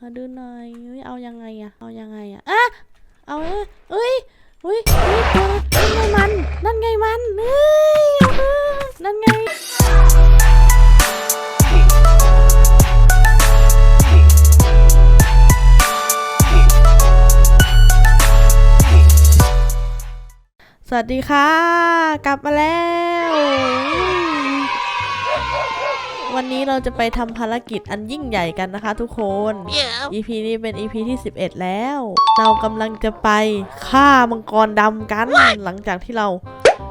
ขอดูหน่อยเฮ้ยเอายังไงอะเอายังไงอะอะเอาเอ้ยเอ้ยเฮ้ยเฮ้ยเจอนั่นไงมันนั่นไงมันเฮ้ยนั่นไงสวัสดีค่ะ กลับมาแล้ว วันนี้เราจะไปทำภารกิจอันยิ่งใหญ่กันนะคะทุกคน EP นี้เป็น EP ที่ 11 แล้ว เรากำลังจะไปฆ่ามังกรดำกัน หลังจากที่เรา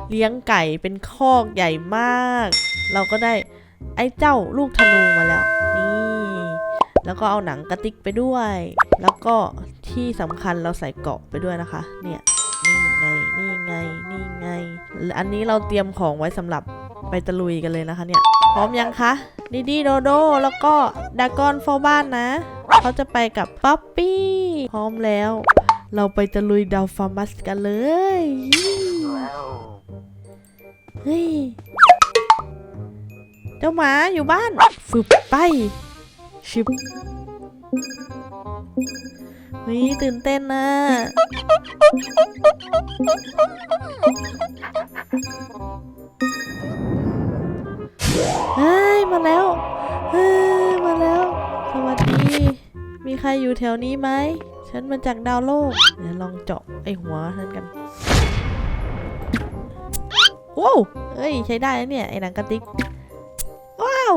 เลี้ยงไก่เป็นคอกใหญ่มาก เราก็ได้ไอ้เจ้าลูกธนูมาแล้ว นี่ แล้วก็เอาหนังกระติกไปด้วย แล้วก็ที่สำคัญเราใส่เกราะไปด้วยนะคะ เนี่ยนี่ไงนี่ไงนี่ไง อันนี้เราเตรียมของไว้สำหรับไปตะลุยกันเลยนะคะเนี่ย พร้อมยังคะ ดีดีโดโดแล้วก็ดากอนฟบ้านนะ เขาจะไปกับป๊อปปี้พร้อมแล้ว เราไปตะลุยดาวฟาร์มัสกันเลยเฮ้ยเจ้าหมาอยู่บ้านฝึบไปชิบเฮ้ยตื่นเต้นนะ เฮ้ยมาแล้วเฮ้ยมาแล้ว สวัสดี มีใครอยู่แถวนี้ไหม ฉันมาจากดาวโลกเดี๋ยวลองเจาะไอหัวนั้นกันว้าวเฮ้ยใช้ได้แล้วเนี่ยไอหนังกระติก ว้าว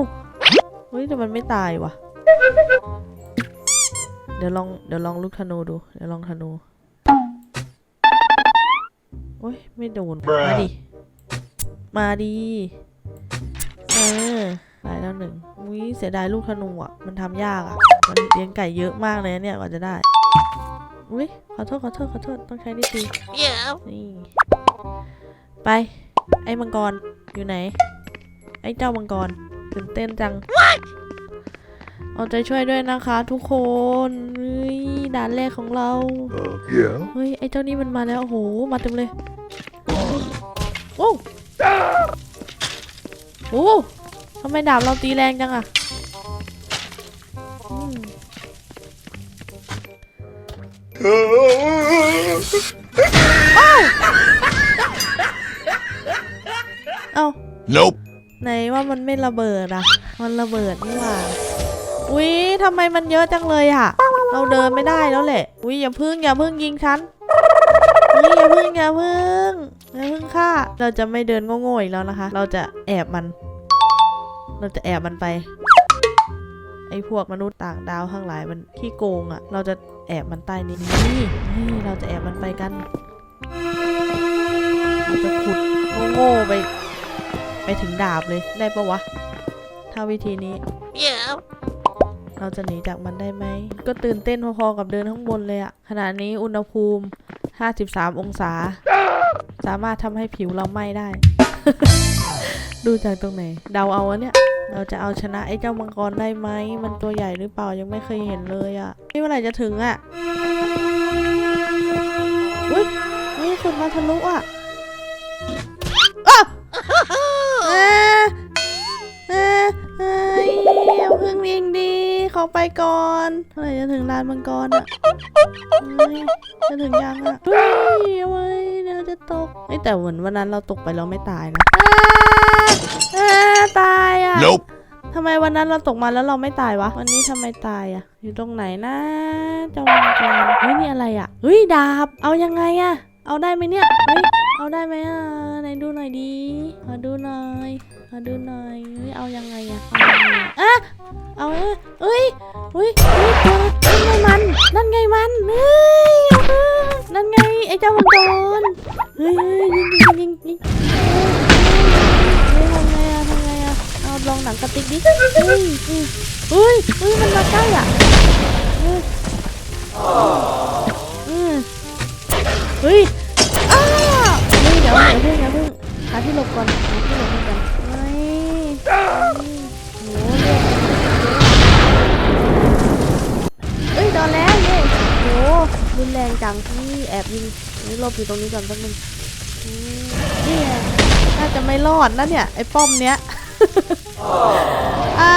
เฮ้ยแต่มันไม่ตายว่ะ เดี๋ยวลองเดี๋ยวลองลูกธนูดู เดี๋ยวลองธนู โอ้ยไม่โดน มาดิ มาดี เออตายแล้วหนึ่งอุ้ยเสียดายลูกธนูอะ มันทำยากอะ มันเลี้ยงไก่เยอะมากเลยนะเนี่ยกว่าจะได้ อุ้ยขอโทษขอโทษขอโทษต้องใช้นิดตีนี่ไป ไอ้มังกรอยู่ไหน ไอ้เจ้ามังกรตื่นเต้นจัง เอาใจช่วยด้วยนะคะ ทุกคนเฮ้ยด่านแรกของเรา Uh, yeah. เฮ้ยไอ้เจ้านี่มันมาแล้วโอ้โหมาเต็มเลยโอ้ โอ้ทำไมดาบเราตีแรงจังอะอืมเอ้า Nope. ไหนว่ามันไม่ระเบิดอะมันระเบิดนี่หว่าอุ๊ยทำไมมันเยอะจังเลยอะเราเดินไม่ได้แล้วแหละอุ๊ยอย่าพึ่งอย่าพึ่งยิงฉัน อุ๊ยอย่าพึ่งอย่าพึ่งอย่าพึ่งฆ่าเราจะไม่เดินโง่ๆอีกแล้วนะคะ เราจะแอบมัน เราจะแอบมันไป ไอ้พวกมนุษย์ต่างดาวทั้งหลายมันขี้โกงอะ่ะ เราจะแอบมันใต้นี้นี่นี่เราจะแอบมันไปกัน เราจะขุดโง่ๆไป ไปถึงดาบเลยได้ปะวะ ถ้าวิธีนี้เราจะหนีจากมันได้ไหม ก็ตื่นเต้นพอๆกับเดินข้างบนเลยอะขณะนี้อุณหภูมิ 53 องศา สามารถทำให้ผิวเราไหม้ได้ ดูจากตรงไหน เดาเอาอะเนี่ย เราจะเอาชนะไอ้เจ้ามังกรได้ไหม มันตัวใหญ่หรือเปล่ายังไม่เคยเห็นเลยอะนี่เมื่อไหร่จะถึงอะอุ้ยนี่คนมาทะลุอะอ้าวเอ๊ะเอ๊ะเอ้ยเอาพึ่งวิ่งดี เขาไปก่อนเมื่อไหร่จะถึงลานมังกรอะเฮ้ยจะถึงยังอะเฮ้ยเอาไว้เดี๋ยวจะตกเอ้ยแต่เหมือนวันนั้นเราตกไปเราไม่ตายนะอ้าอ้าตายอะ Nope. ทำไมวันนั้นเราตกมาแล้วเราไม่ตายวะ วันนี้ทำไมตายอะอยู่ตรงไหนนะเจ้ามังกรเฮ้ยนี่อะไรอะเฮ้ยดาบ เอายังไงอะเอาได้ไหมเนี่ยเฮ้ย เอาได้ไหมอะไหนดูหน่อยดีมาดูหน่อยมาดูหน่อยเฮ้ยเอายังไงอะเอาอะเอาเอ้ยเอ้ยเฮ้ยเฮ้ยนั่นไงมันนั่นไงมันเฮ้ยเออนั่นไงไอ้เจ้ามังกรเฮ้ยเฮ้ยยิงยิงยิงยิงเฮ้ยทำไงอะทำไงอะเอาลองหนังกระติกดิเฮ้ยเฮ้ยเฮ้ยเฮ้ยมันมาใกล้อะเฮ้ยอืมเฮ้ยาที่หลบก่อนหาที่หลบก่อนเฮ้ยโหเรียกเอ้ยโดนแล้วเย้โหรุนแรงจังนี่แอบยิงนี่หลบอยู่ตรงนี้ก่อนแป๊บนึงอืมนี่น่าจะไม่รอดนะเนี่ยไอ้ป้อมเนี้ยอ่า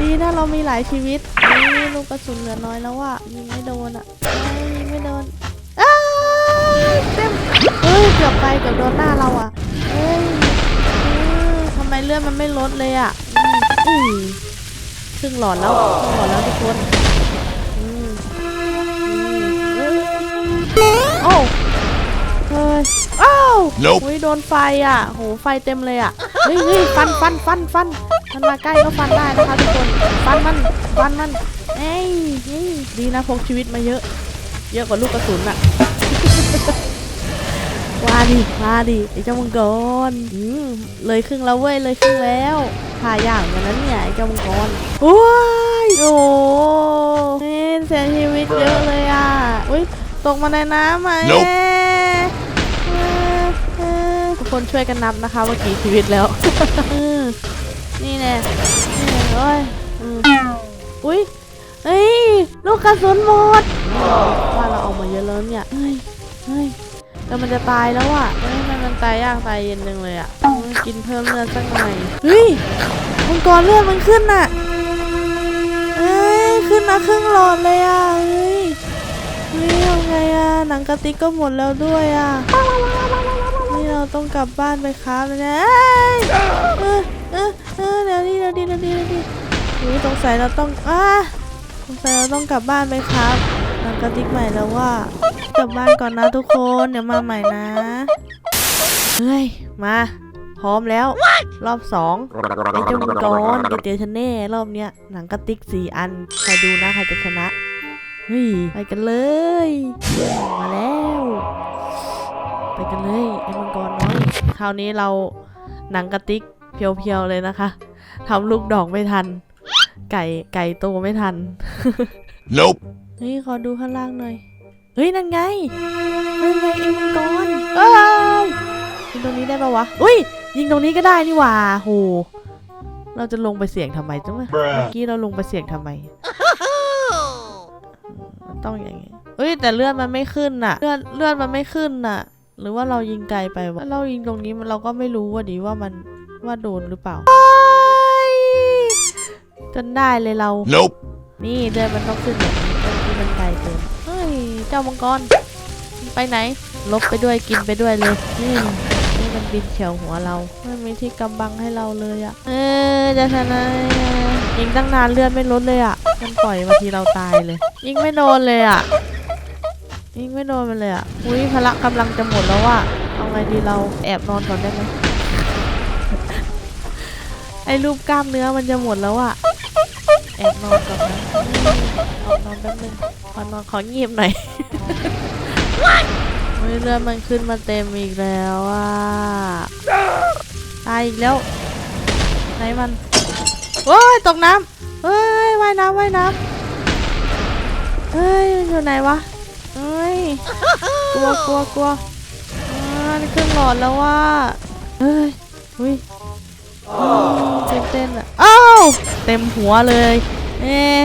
ดีนะเรามีหลายชีวิตนี่ลูกกระสุนเหลือน้อยแล้วอะยิงไม่โดนอะยิงไม่โดนอ้าเต็ม เฮ้ยเกือบไปเกือบโดนหน้าเราอะเฮ้ยเออทำไมเลือดมันไม่ลดเลยอะอืมอุ้ยครึ่งหลอดแล้วครึ่งหลอดแล้วทุกคนอืมอืมเอ้ยโอ้เฮ้ยอ้าว Nope อุ้ยโดนไฟอะ โหไฟเต็มเลยอะเฮ้ยเฮ้ยฟันฟันฟันฟันมันมาใกล้ก็ฟันได้นะคะทุกคนฟันมันฟันมันเอ้ยเฮ้ยดีนะพกชีวิตมาเยอะ เยอะกว่าลูกกระสุนอะ ว่าดิว่าดิไอ้เจ้ามังกรอืมเลยครึ่งแล้วเว้ยเลยครึ่งแล้วผ่าอย่างกันนั้นเนี่ยไอ้เจ้ามังกรโอ้ยโอ้เฮ้ยเสียชีวิตเยอะเลยอะอุ้ยตกมาในน้ำไหม Nope เออเออทุกคนช่วยกันนับนะคะว่ากี่ชีวิตแล้วอืมนี่แน่นี่แน่โอ้ยอืมอุ้ยเฮ้ยลูกกระสุนหมดว่าเราเออกมาเยอะแล้วเนี่ยเฮ้ยเฮ้ย แต่มันจะตายแล้วอะเฮ้ยทำไมมันตายยากตายเย็นจังเลยอะกินเพิ่มเลือดสักหน่อยเฮ้ยมังกรเลือดมันขึ้นน่ะเอ้ยขึ้นมาครึ่งหลอดเลยอะเฮ้ยเฮ้ยยังไงอะหนังกระติกก็หมดแล้วด้วยอะนี่เราต้องกลับบ้านไปครับแล้วนะเออเออเออเดี๋ยวนี้เดี๋ยวนี้เดี๋ยวนี้เดี๋ยวนี้ยสงสัยเราต้องอ่าสงสัยเราต้องกลับบ้านไปครับหนังกระติกใหม่แล้วว่า กลับบ้านก่อนนะทุกคน เดี๋ยวมาใหม่นะ เฮ้ย มา พร้อมแล้ว รอบสองไอ้เจ้ามังกรจะเจอฉันแน่รอบเนี้ยหนังกระติกสี่อัน ใครดูนะใครจะชนะ เฮ้ย ไปกันเลย มาแล้ว ไปกันเลย ไอ้มังกรน้อย คราวนี้เราหนังกระติกเพียวๆเลยนะคะทำลูกดอกไม่ทัน ไก่ไก่โตไม่ทัน Nope เฮ้ย ขอดูข้างล่างหน่อย เฮ้ยนั่นไงนั่นไงไอ้มังกรเอ้ยยิงตรงนี้ได้ปะวะอุ้ยยิงตรงนี้ก็ได้นี่หว่าโหเราจะลงไปเสี่ยงทำไมจ้ะเมื่อ Bruh เมื่อกี้เราลงไปเสี่ยงทำไมมันต้องอย่างงี้เอ้ยแต่เลือดมันไม่ขึ้นน่ะ เลือดเลือดมันไม่ขึ้นน่ะ หรือว่าเรายิงไกลไปวะถ้าเรายิงตรงนี้มันเราก็ไม่รู้ว่าดีว่ามันว่าโดนหรือเปล่าโอ๊ยจนได้เลยเรา Nope นี่เดินมันต้องขึ้นแบบนี้เมื่อกี้มันไกลเกิน เจ้ามังกรไปไหน ลบไปด้วยกินไปด้วยเลยนี่นี่มันบินเฉียวหัวเรา ไม่มีที่กำบังให้เราเลยอะเออจะชนะยิงตั้งนานเลือดไม่ลดเลยอะมันปล่อยมาทีเราตายเลย ยิงไม่โดนเลยอะยิงไม่โดนมันเลยอะอุ้ยพละกำลังจะหมดแล้วอะเอาไงดีเราแอบนอนก่อนได้ไหมไอ้รูปกล้ามเนื้อมันจะหมดแล้วอะแอบนอนก่อนนะ นอนแป๊บนึงขอนอนขอเงียบหน่อยเฮ้ยเลือดมันขึ้นมาเต็มอีกแล้วอะตายอีกแล้วไหนมันโอ้ยตกน้ำเฮ้ยว่ายน้ำว่ายน้ำเฮ้ยมันอยู่ไหนวะเฮ้ยกลัวกลัวกลัวอ่านี่ครึ่งหลอดแล้วว่าเฮ้ยอุ้ยอืมเต้นเต้นอะอ้าวเต็มหัวเลย เอ๊ะ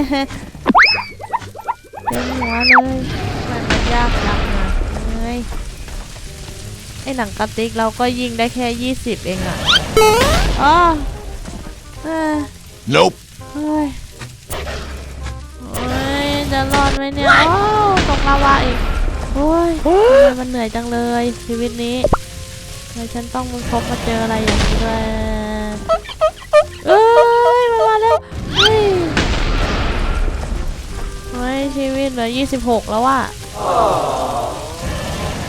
เต็มหัวเลยมันมันยากจังอะเฮ้ยไอหนังกระติกเราก็ยิงได้แค่ 20 เองอะอ๋อเอ้ย Nope เฮ้ยโอ้ยจะรอดไหมเนี่ยโอ้าวตกลาวาอีกโอ้ยทำไมมันเหนื่อยจังเลยชีวิตนี้ทำไมฉันต้องมาพบมาเจออะไรอย่างนี้ด้วยเอ้ยมันมาแล้วเฮ้ย เฮ้ยชีวิตเหลือ 26 แล้วว่ะ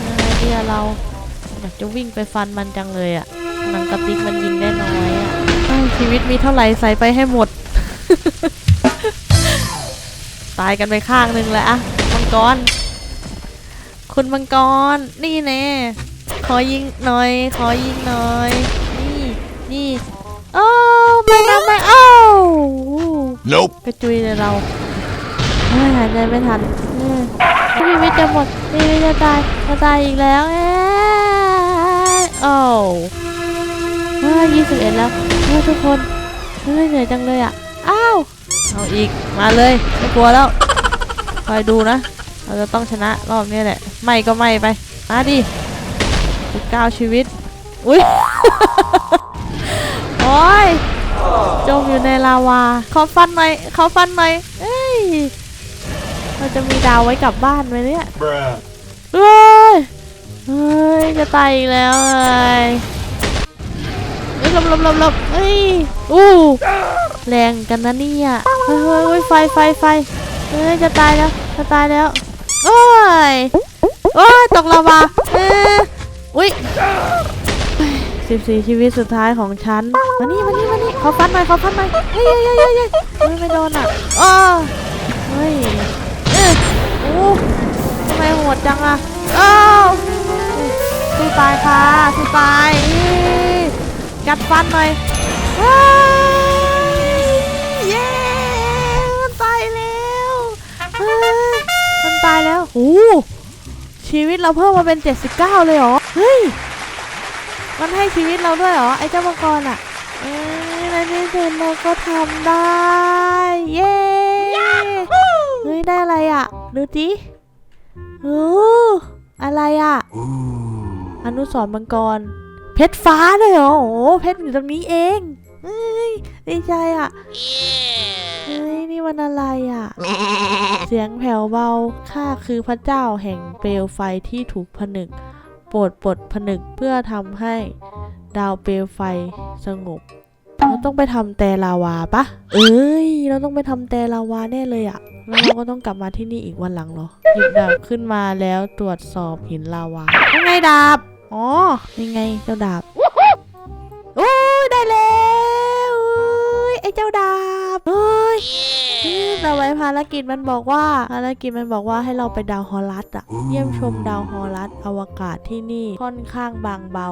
ยังไงดีอะเราอยากจะวิ่งไปฟันมันจังเลยอะหนังกระติกมันยิงได้น้อยอะเอ้ยชีวิตมีเท่าไหร่ใส่ไปให้หมด ตายกันไปข้างหนึ่งแล้วอะมังกร คุณมังกร นี่แน่ขอยิงหน่อย ขอยิงหน่อย นี่ นี่ โอ้ไปน้ำไปโอ้ Nope กระจุยเลยเราเฮ้ย หายใจไม่ทันชีวิตจะหมดชีวิตจะตายจะตายอีกแล้วเอ้ยโอ้เฮ้ยยี่สิบเอ็ดแล้วเฮ้ยทุกคนเฮ้ยเหนื่อยจังเลยอะ อ้าว เอาอีก มาเลย ไม่กลัวแล้ว คอยดูนะ เราจะต้องชนะรอบนี้แหละ ไม่ก็ไม่ไป มาดิสิบเก้าชีวิต อุ้ย โอ้ยจมอยู่ในลาวา เขอฟันหน่อยขอฟันหน่อยเอ้ย จะมีดาวไว้กลับบ้านไหมเนี่ย Bruh. เฮ้ยเฮ้ยจะตายอีกแล้วเลยเฮ้ยหลบหลบหลบหลบเฮ้ยอู้แรงกันนะเนี่ยเฮ้ยเฮ้ยเฮ้ยไฟไฟไฟเฮ้ยจะตายแล้วจะตายแล้วโอ้ยโอ้ยตกลาวาเอออุ้ยสิบสี่ชีวิตสุดท้ายของฉัน มานี่มานี่มานี่เขาฟันหน่อยเขาฟันหน่อยเฮ้ยเฮ้ยเฮ้ยเฮ้ยเฮ้ยไม่โดนอะอ้อเฮ้ยเออโอ้ ทำไมโหดจังอะอ้าวสู้ตายค่ะสู้ตายกัดฟันหน่อยว้ายเย้มันตายแล้วเฮ้ยมันตายแล้วโอ้ชีวิตเราเพิ่มมาเป็น 79 เลยเหรอ เฮ้ย มันให้ชีวิตเราด้วยเหรอ ไอ้เจ้ามังกรอะเอ้ยในที่สุดเราก็ทำได้ เย้ ได้อะไรอะ ดูจิโอ้อะไรอะ อนุสรณ์มังกร เพชรฟ้าเลยเหรอโอ้โหเพชรอยู่ตรงนี้เองเฮ้ยดีใจอะเฮ้ยนี่มันอะไรอะ เสียงแผ่วเบา ข้าคือพระเจ้าแห่งเปลวไฟที่ถูกผนึก โปรดปลดผนึกเพื่อทำให้ดาวเปลวไฟสงบเราต้องไปทำแต่ลาวาปะ เอ้ย เราต้องไปทำแต่ลาวาแน่เลยอะ แล้วเราก็ต้องกลับมาที่นี่อีกวันหลังเหรอ หยิบดาบขึ้นมาแล้วตรวจสอบหินลาวายังไงดาบ อ๋อยังไงเจ้าดาบ โอ้ยได้แล้วเอ้ยไอ้เจ้าดาบเอ้ยแต่ไว้ภารกิจมันบอกว่าภารกิจมันบอกว่าให้เราไปดาวฮอลลัสอะเยี่ยมชมดาวฮอลลัสอวกาศที่นี่ค่อนข้างบางเบา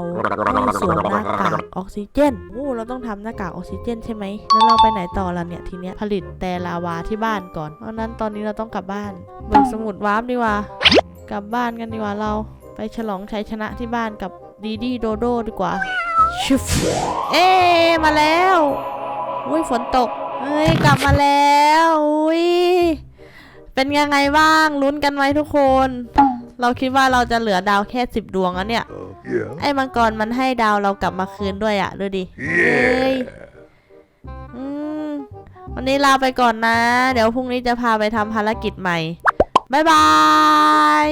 ให้สวมหน้ากากออกซิเจนโอ้เราต้องทำหน้ากากออกซิเจนใช่ไหมแล้วเราไปไหนต่อล่ะเนี่ยทีเนี้ยผลิตแต่ลาวาที่บ้านก่อน เพราะนั้นตอนนี้เราต้องกลับบ้านเบิกสมุดวาร์ปดีกว่า กลับบ้านกันดีกว่าเราไปฉลองชัยชนะที่บ้านกับดีดีโดโดดีกว่าชิฟเอ๊ะมาแล้ว อุ้ยฝนตก เฮ้ยกลับมาแล้ว อุ้ยเป็นยังไงบ้างลุ้นกันไว้ทุกคน เราคิดว่าเราจะเหลือดาวแค่สิบดวงแล้วเนี่ย ไอ้มังกรมันให้ดาวเรากลับมาคืนด้วยอะดูดิเฮ้ยวันนี้ลาไปก่อนนะ เดี๋ยวพรุ่งนี้จะพาไปทำภารกิจใหม่ บ๊ายบาย